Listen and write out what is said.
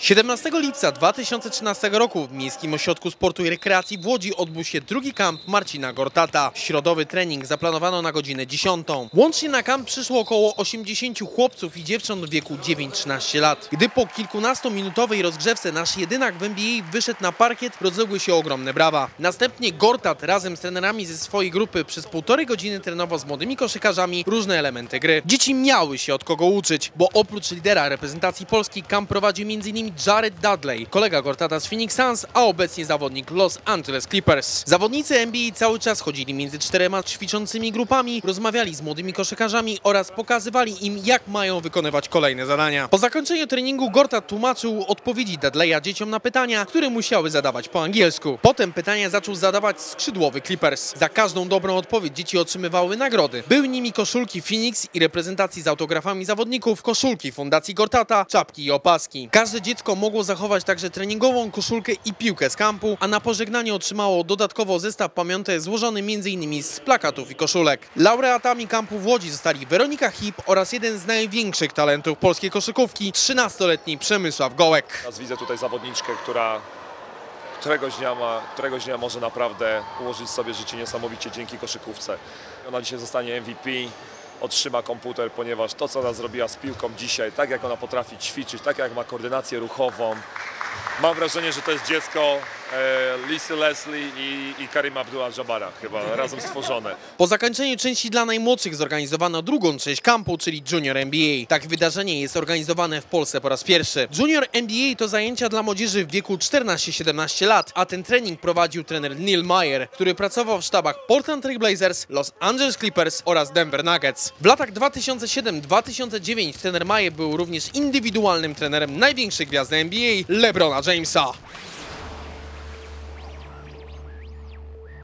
17 lipca 2013 roku w Miejskim Ośrodku Sportu i Rekreacji w Łodzi odbył się drugi kamp Marcina Gortata. Środowy trening zaplanowano na godzinę 10. Łącznie na kamp przyszło około 80 chłopców i dziewcząt w wieku 9-13 lat. Gdy po kilkunastominutowej rozgrzewce nasz jedynak w NBA wyszedł na parkiet, rozległy się ogromne brawa. Następnie Gortat razem z trenerami ze swojej grupy przez półtorej godziny trenował z młodymi koszykarzami różne elementy gry. Dzieci miały się od kogo uczyć, bo oprócz lidera reprezentacji Polski kamp prowadził m.in. Jared Dudley, kolega Gortata z Phoenix Suns, a obecnie zawodnik Los Angeles Clippers. Zawodnicy NBA cały czas chodzili między czterema ćwiczącymi grupami, rozmawiali z młodymi koszykarzami oraz pokazywali im, jak mają wykonywać kolejne zadania. Po zakończeniu treningu Gortat tłumaczył odpowiedzi Dudleya dzieciom na pytania, które musiały zadawać po angielsku. Potem pytania zaczął zadawać skrzydłowy Clippers. Za każdą dobrą odpowiedź dzieci otrzymywały nagrody. Były nimi koszulki Phoenix i reprezentacji z autografami zawodników, koszulki Fundacji Gortata, czapki i opaski. Każde dziecko mogło zachować także treningową koszulkę i piłkę z kampu, a na pożegnanie otrzymało dodatkowo zestaw pamiątek złożony m.in. z plakatów i koszulek. Laureatami kampu w Łodzi zostali Weronika Hip oraz jeden z największych talentów polskiej koszykówki, 13-letni Przemysław Gołek. Teraz widzę tutaj zawodniczkę, która któregoś dnia, ma, któregoś dnia może naprawdę ułożyć sobie życie niesamowicie dzięki koszykówce. Ona dzisiaj zostanie MVP, otrzyma komputer, ponieważ to, co ona zrobiła z piłką dzisiaj, tak jak ona potrafi ćwiczyć, tak jak ma koordynację ruchową, mam wrażenie, że to jest dziecko Lisy Leslie i, i Karim Abdullah-Jabara chyba razem stworzone. Po zakończeniu części dla najmłodszych zorganizowano drugą część kampu, czyli Junior NBA. Tak wydarzenie jest organizowane w Polsce po raz pierwszy. Junior NBA to zajęcia dla młodzieży w wieku 14-17 lat, a ten trening prowadził trener Neil Meyer, który pracował w sztabach Portland Trail Blazers, Los Angeles Clippers oraz Denver Nuggets. W latach 2007-2009 trener Meyer był również indywidualnym trenerem największej gwiazdy NBA, LeBrona Jamesa.